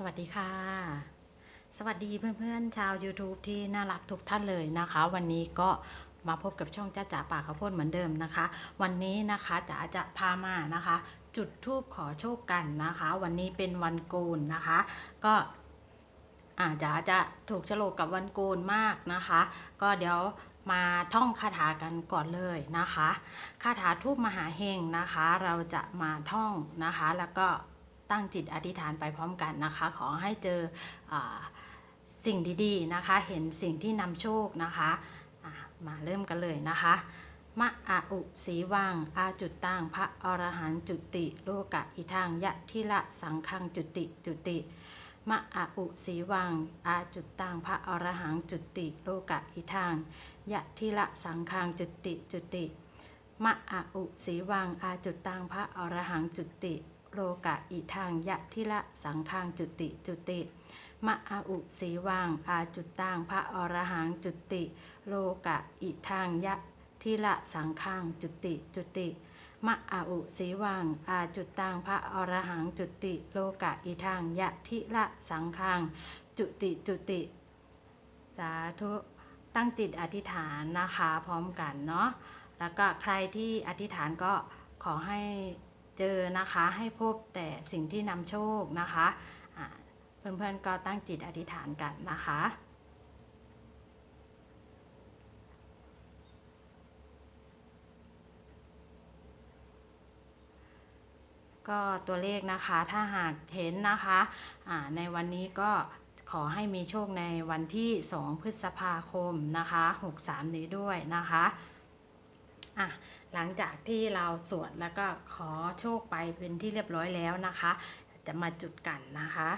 สวัสดีค่ะ สวัสดีเพื่อนๆ ชาว YouTube ที่น่ารักทุกท่านเลยนะคะ วันนี้ก็มาพบกับช่องจ้าจ๋าป่าข้าวโพดเหมือนเดิมนะคะ วันนี้นะคะจ๋าจะพามานะคะ จุดทูบขอโชคกันนะคะ วันนี้เป็นวันโกนนะคะ ก็อาจ๋าจะถูกโฉลกกับวันโกนมากนะคะ ก็เดี๋ยวมาท่องคาถากันก่อนเลยนะคะคาถาทูบมหาเฮงนะคะ เราจะมาท่องนะคะแล้วก็ ตั้งจิตอธิษฐานไปพร้อมกันนะคะ ขอให้เจออสิ่งดีๆนะคะ เห็นสิ่งที่นำโชคนะคะะมาเริ่มกันเลยนะคะ มะอาอุสีวังอาจุดตังพระอรหันจุติโลกะอิทังยะทิละสังคังจุติจุติมะอาอุสีวังอาจุดตังพระอรหังจุติโลกะอิทังยะทิละสังคังจุติจุติมะอาอุสีวังอาจุดตังพระอรหังจุติ โลกะอิทังยะทิละสังคังจุติจุติมะอาอุสีวังอาจุดตังพระอรหังจุติ โลกะอิทังยะทิละสังคังจุติจุติมะอาอุสีวังอาจุดตังพระอรหังจุติ โลกะอิทังยะทิละสังคังจุติจุติ สาธุตั้งจิตอธิษฐานนะคะพร้อมกันเนาะแล้วก็ใครที่อธิษฐานก็ขอให้ เจอนะคะให้พบแต่สิ่งที่นำโชคนะคะเพื่อนๆก็ตั้งจิตอธิษฐานกันนะคะก็ตัวเลขนะคะถ้าหากเห็นนะคะอ่าในวันนี้ก็ขอให้มีโชคในวันที่ 2 พฤษภาคมนะคะ 63 นี้ด้วยนะคะ อะหลังจากที่เราสวดแล้วก็ขอโชคไปเป็นที่เรียบร้อยแล้วนะคะ จะมาจุดกันนะคะ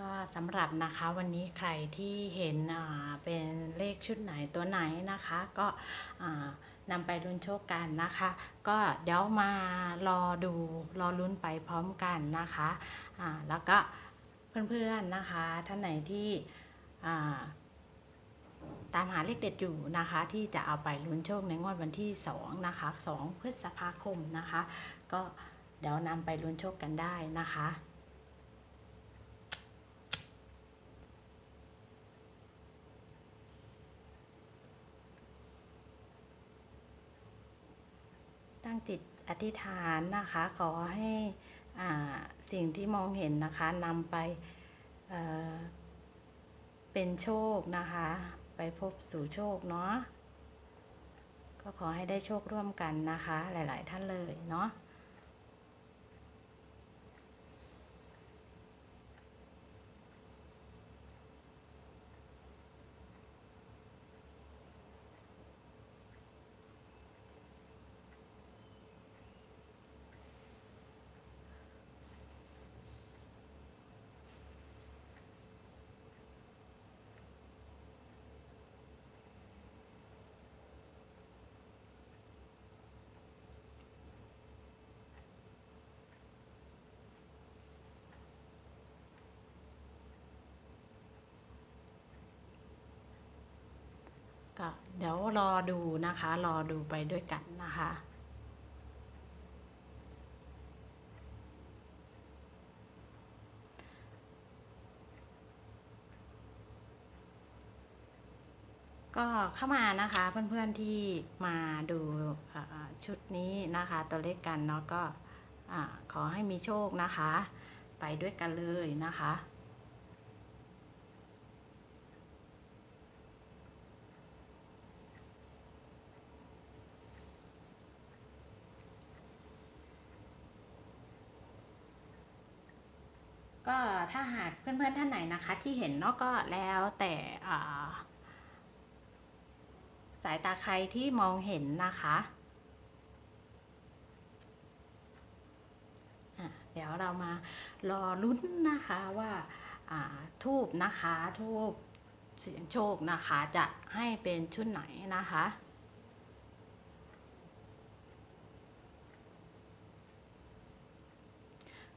ก็ สำหรับนะคะวันนี้ใครที่เห็นเป็นเลขชุดไหนตัวไหนนะคะ ก็นำไปลุ้นโชคกันนะคะ ก็เดี๋ยวมารอดูรอลุ้นไปพร้อมกันนะคะแล้วก็เพื่อนๆนะคะ ท่านไหนที่ตามหาเลขเด็ดอยู่นะคะ ที่จะเอาไปลุ้นโชคในงวดวันที่2นะคะ2พฤษภาคมนะคะ ก็เดี๋ยวนำไปลุ้นโชคกันได้นะคะ ตั้งจิตอธิษฐานนะคะ ขอให้อสิ่งที่มองเห็นนะคะนำไปเเป็นโชคนะคะ ไปพบสู่โชคเนาะก็ขอให้ได้โชคร่วมกันนะคะ หลาย ๆ ท่านเลยเนาะ เดี๋ยวรอดูนะคะ รอดูไปด้วยกันนะคะก็เข้ามานะคะเพื่อนๆที่มาดูชุดนี้นะคะ ตัวเลขกันเนาะก็ขอให้มีโชคนะคะ ไปด้วยกันเลยนะคะ ถ้าหากเพื่อนๆท่านไหนนะคะ ที่เห็นเนาะก็แล้วแต่สายตาใครที่มองเห็นนะคะะเดี๋ยวเรามารอลุ้นนะคะว่าทูบนะคะทูบเสียงโชคนะคะจะให้เป็นชุดไหนนะคะ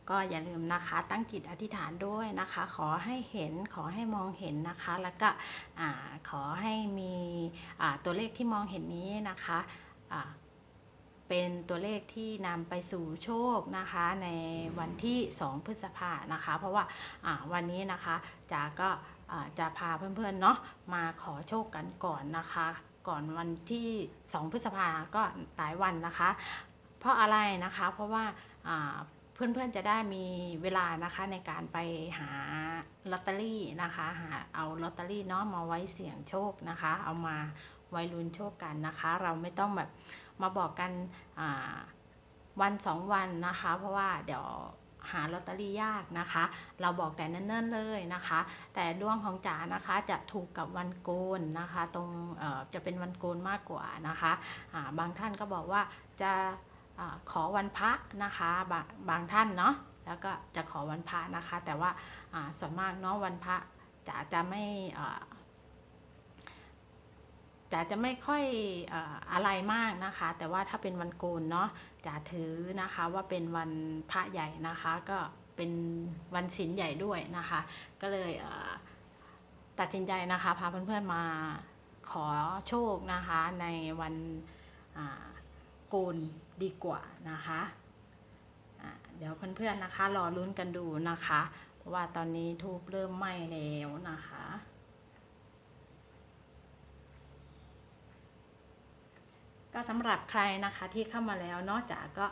ก็อย่าลืมนะคะตั้งจิตอธิษฐานด้วยนะคะ ขอให้เห็นขอให้มองเห็นนะคะ แล้วก็ขอให้มีตัวเลขที่มองเห็นนี้นะคะเป็นตัวเลขที่นำไปสู่โชคนะคะในวันที่ 2 พฤษภานะคะ เพราะว่าวันนี้นะคะจ๋าก็จะพาเพื่อนๆเนาะมาขอโชคกันก่อนนะคะ ก่อนวันที่ 2 พฤษภาก็หลายวันนะคะ เพราะอะไรนะคะเพราะว่า เพื่อนๆจะได้มีเวลานะคะในการไปหาลอตเตอรี่นะคะหาเอาลอตเตอรี่เนาะมาไว้เสี่ยงโชคนะคะ เอามาไว้ลุ้นโชคกันนะคะ เราไม่ต้องแบบมาบอกกันวันสองวันนะคะ เพราะว่าเดี๋ยวหาลอตเตอรี่ยากนะคะ เราบอกแต่เนิ่นๆเลยนะคะ แต่ดวงของจ๋านะคะจะถูกกับวันโกนนะคะ ตรงจะเป็นวันโกนมากกว่านะคะาบางท่านก็บอกว่าจะ ขอวันพระนะคะบางบางท่านเนาะแล้วก็จะขอวันพระนะคะ แต่ว่าส่วนมากเนาะวันพระจะจะไม่อ่าจะจะไม่ค่อยอะไรมากนะคะ แต่ว่าถ้าเป็นวันโกนเนาะจะถือนะคะว่าเป็นวันพระใหญ่นะคะ ก็เป็นวันศีลใหญ่ด้วยนะคะ ก็เลยตัดสินใจนะคะพาเพื่อนๆมาขอโชคนะคะในวันโกน ดีกว่านะคะะเดี๋ยวเพื่อนๆนะคะรอลุ้นกันดูนะคะ เพราะว่าตอนนี้ทูบเริ่มไหม้แล้วนะคะ ก็สำหรับใครนะคะที่เข้ามาแล้วนอกจากก็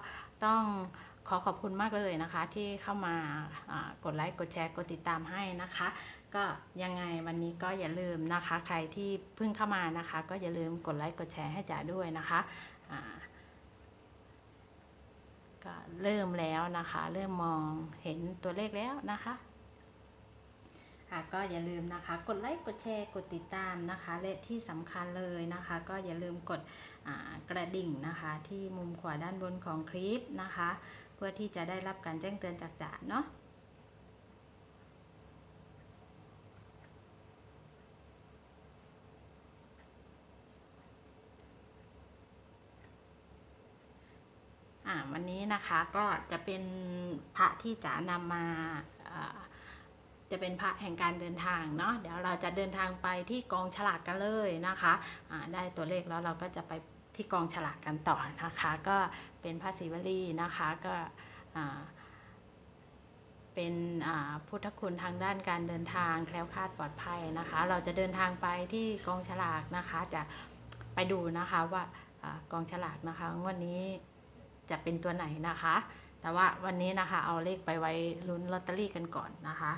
ต้องขอขอบคุณมากเลยนะคะ ที่เข้ามากดไลค์กดแชร์กดติดตามให้นะคะ ก็ยังไงวันนี้ก็อย่าลืมนะคะ ใครที่เพิ่งเข้ามานะคะ ก็อย่าลืมกดไลค์กดแชร์ให้จ๋าด้วยนะคะอ่า ก็เริ่มแล้วนะคะ เริ่มมองเห็นตัวเลขแล้วนะคะก็อย่าลืมนะคะ กดไลค์กดแชร์กดติดตามนะคะ และที่สำคัญเลยนะคะ ก็อย่าลืมกดกระดิ่งนะคะ ที่มุมขวาด้านบนของคลิปนะคะ เพื่อที่จะได้รับการแจ้งเตือนจากจ่าเนาะ อ่าวั นะคะ ก็จะเป็นพระที่จ๋านำมาจะเป็นพระแห่งการเดินทางเนาะเดี๋ยวเราจะเดินทางไปที่กองฉลากกันเลยนะคะอ่าได้ตัวเลขแล้วเราก็จะไปที่กองฉลากกันต่อนะคะ ก็เป็นพระศิวลีนะคะก็เป็นพุทธคุณทางด้านการเดินทางแคล้วคลาดปลอดภัยนะคะ เราจะเดินทางไปที่กองฉลากนะคะ จะไปดูนะคะว่าอากองฉลากนะคะงวดนี้ จะเป็นตัวไหนนะคะ แต่ว่าวันนี้นะคะ เอาเลขไปไว้ลุ้นลอตเตอรี่กันก่อนนะคะ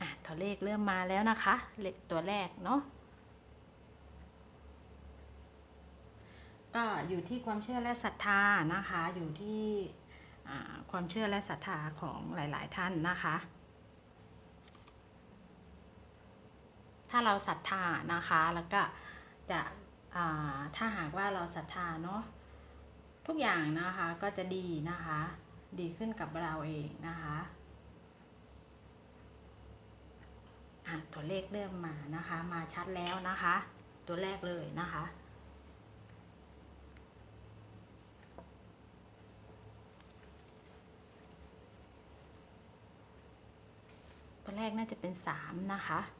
อะตัวเลขเริ่มมาแล้วนะคะเลขตัวแรกเนาะก็อยู่ที่ความเชื่อและศรัทธานะคะ อยู่ที่ความเชื่อและศรัทธาของหลาย ๆ ท่านนะคะ ถ้าเราศรัทธานะคะ แล้วก็จะ ถ้าหากว่าเราศรัทธาเนาะทุกอย่างนะคะก็จะดีนะคะ ดีขึ้นกับเราเองนะคะะตัวเลขเริ่มมานะคะ มาชัดแล้วนะคะ ตัวแรกเลยนะคะตัวแรกน่าจะเป็นสามนะคะ เ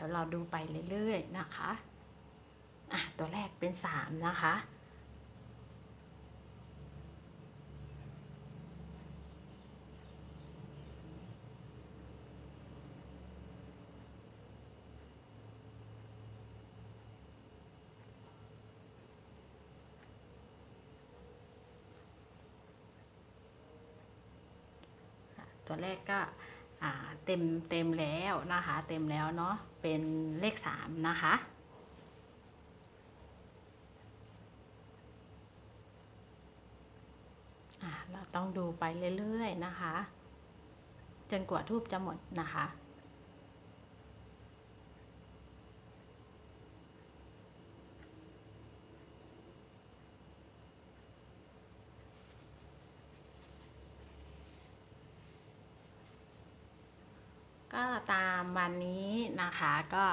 ดี๋ยวดี๋ยวเราดูไปเรื่อยๆนะคะอะตัวแรกเป็นสามนะคะ ตัวแรกก็ เต็มเต็มแล้วนะคะ เต็มแล้วเนาะเป็นเลขสามนะคะอ่าเราต้องดูไปเรื่อยๆนะคะ จนกว่าทูบจะหมดนะคะ ก็ตาม วันนี้นะคะก็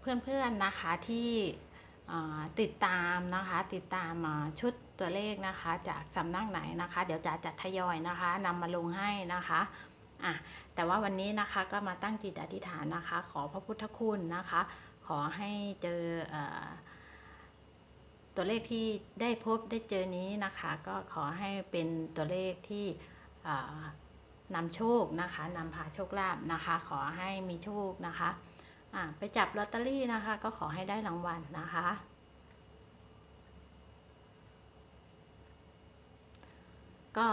เพื่อนๆนะคะที่ติดตามนะคะติดตามอ่าชุดตัวเลขนะคะจากสำนักไหนนะคะ เดี๋ยวจะจัดทยอยนะคะนำมาลงให้นะคะอะแต่ว่าวันนี้นะคะก็มาตั้งจิตอธิษฐานนะคะ ขอพระพุทธคุณนะคะ ขอให้เจออตัวเลขที่ได้พบได้เจอนี้นะคะ ก็ขอให้เป็นตัวเลขที่ นำโชคนะคะนำพาโชคลาภนะคะ ขอให้มีโชคนะคะอะไปจับลอตเตอรี่นะคะ ก็ขอให้ได้รางวัลนะคะ ก็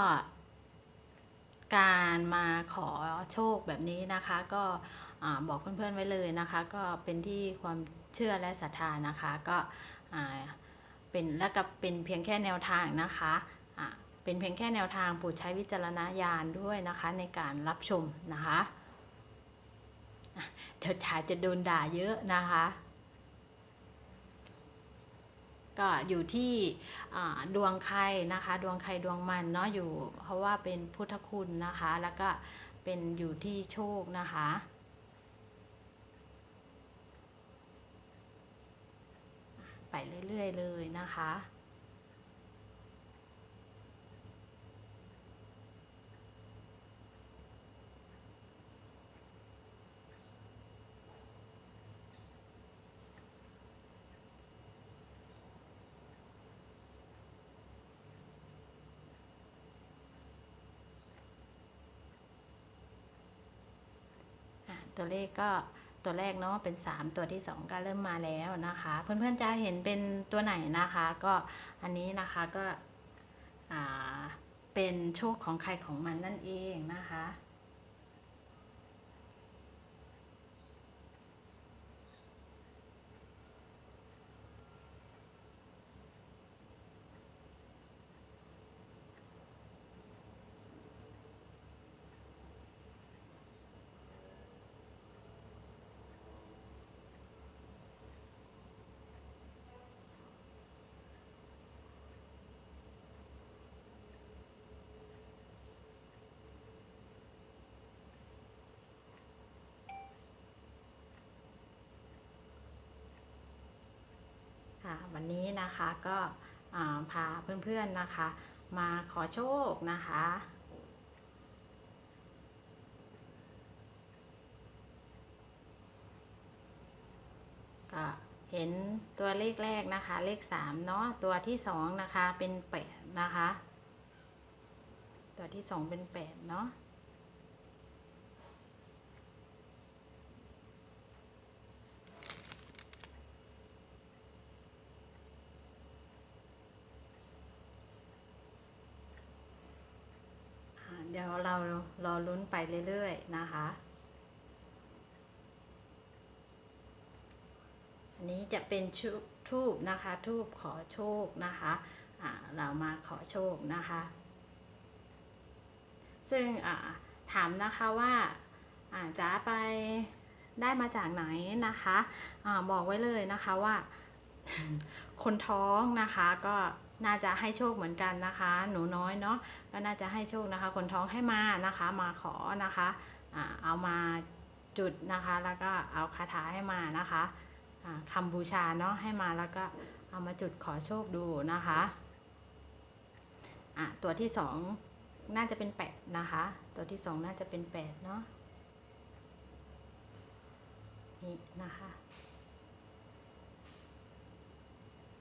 การมาขอโชคแบบนี้นะคะ ก็อ่บอกเพื่อนๆไว้เลยนะคะ ก็เป็นที่ความเชื่อและศรัทธานะคะ ก็อ่าเป็นและกับเป็นเพียงแค่แนวทางนะคะอ่า เป็นเพียงแค่แนวทางโปรดใช้วิจารณญาณด้วยนะคะในการรับชมนะคะเดี๋ยวถ่ายจะโดนด่าเยอะนะคะ ก็อยู่ที่ดวงใครนะคะ ดวงใครดวงมันเนาะอยู่ เพราะว่าเป็นพุทธคุณนะคะ แล้วก็เป็นอยู่ที่โชคนะคะไปเรื่อย ๆ เลยนะคะ อะ ตัวเลขก็ตัวแรกเนาะเป็น 3 ตัวที่ 2 ก็เริ่มมาแล้วนะคะ เพื่อนๆจะเห็นเป็นตัวไหนนะคะ ก็อันนี้นะคะก็อ่าเป็นโชคของใครของมันนั่นเองนะคะ วันนี้นะคะก็พาเพื่อนๆนะคะ มาขอโชคนะคะ ก็เห็นตัวเลขแรกนะคะ เลขสามเนาะตัวที่สองนะคะเป็นแปดนะคะ ตัวที่สองเป็นแปดเนาะ อ่าเดี๋ยวเรารอ ลุ้นไปเรื่อยๆนะคะ อันนี้จะเป็นชุทูบนะคะทูบขอโชคนะคะเรามาขอโชคนะคะ ซึ่งถามนะคะว่าจะไปได้มาจากไหนนะคะอาบอกไว้เลยนะคะว่า คนท้องนะคะก็ น่าจะให้โชคเหมือนกันนะคะ หนูน้อยเนาะก็น่าจะให้โชคนะคะ คนท้องให้มานะคะ มาขอนะคะเอามาจุดนะคะ แล้วก็เอาคาถาให้มานะคะอ่าคำบูชาเนาะให้มาแล้วก็เอามาจุดขอโชคดูนะคะะตัวที่สองน่าจะเป็นแปดนะคะ ตัวที่สองน่าจะเป็นแปดเนาะนี่นะคะ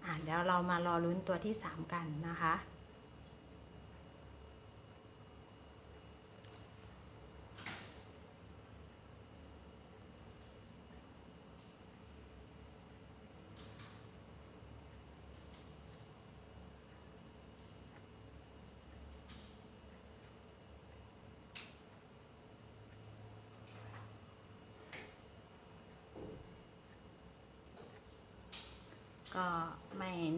อะ เดี๋ยวเรามารอลุ้นตัวที่สามกันนะคะ ก็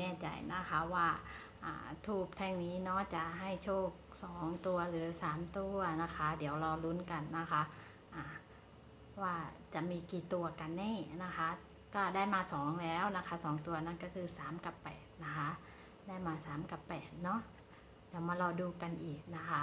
แน่ใจนะคะว่าทูบแท่งนี้เนาะจะให้โชค 2 ตัวหรือ 3 ตัวนะคะ เดี๋ยวรอลุ้นกันนะคะว่าจะมีกี่ตัวกันแน่นะคะ ก็ได้มา 2 แล้วนะคะ 2 ตัวนั่นก็คือ 3 กับ 8 นะคะ ได้มา 3 กับ 8 เนาะเดี๋ยวมารอดูกันอีกนะคะ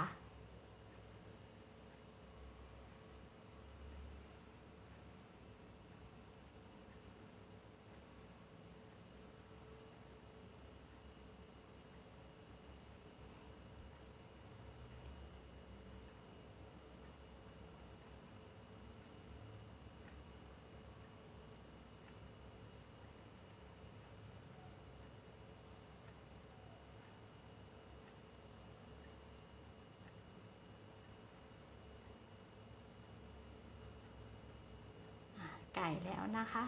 ไก่แล้วนะคะ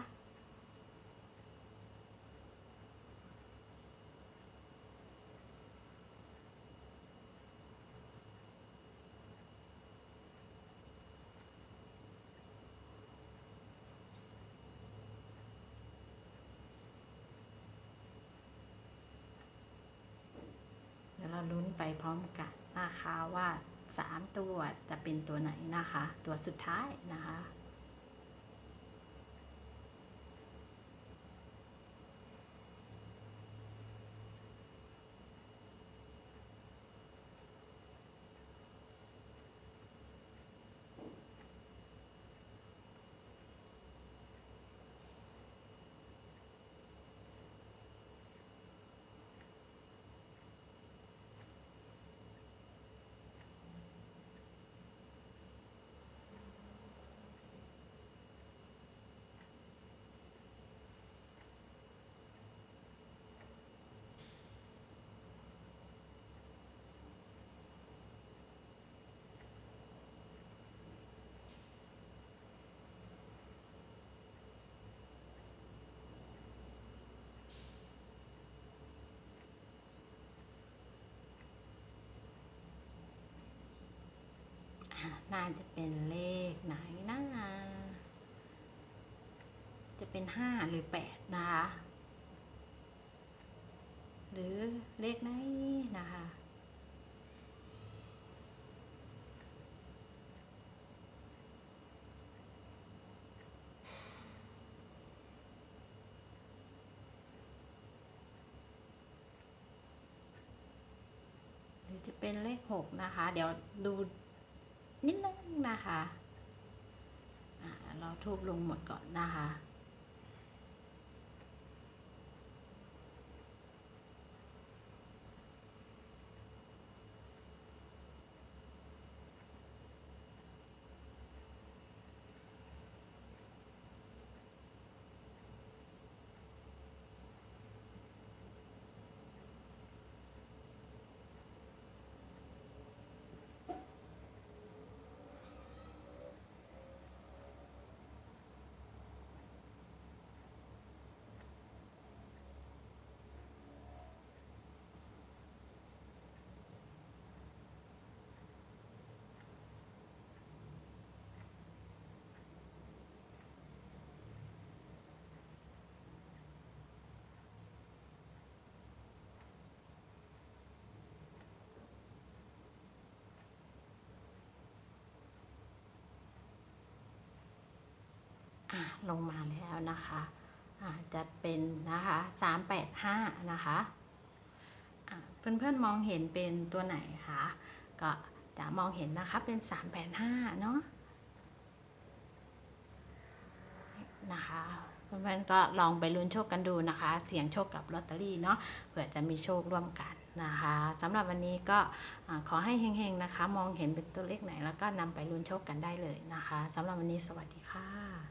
เดี๋ยวเราลุ้นไปพร้อมกันนะคะว่า 3 ตัวจะเป็นตัวไหนนะคะ ตัวสุดท้ายนะคะ น่าจะเป็นเลขไหนนะจะเป็นห้าหรือแปดนะคะ หรือเลขไหนนะคะหรือจะเป็นเลขหกนะคะ เดี๋ยวดู นิดนึงนะคะเราทูบลงหมดก่อนนะคะ ลงมาแล้วนะคะจะเป็นนะคะสามแปดห้านะคะอะเพื่อนๆมองเห็นเป็นตัวไหนคะก็จะมองเห็นนะคะเป็นสามแปดห้าเนาะนะคะเพื่อนๆก็ลองไปลุ้นโชคกันดูนะคะ เสี่ยงโชคกับลอตเตอรี่เนาะเผื่อจะมีโชคร่วมกันนะคะสำหรับวันนี้ก็ขอให้เฮงๆนะคะ มองเห็นเป็นตัวเลขไหนแล้วก็นำไปลุ้นโชคกันได้เลยนะคะสำหรับวันนี้สวัสดีค่ะ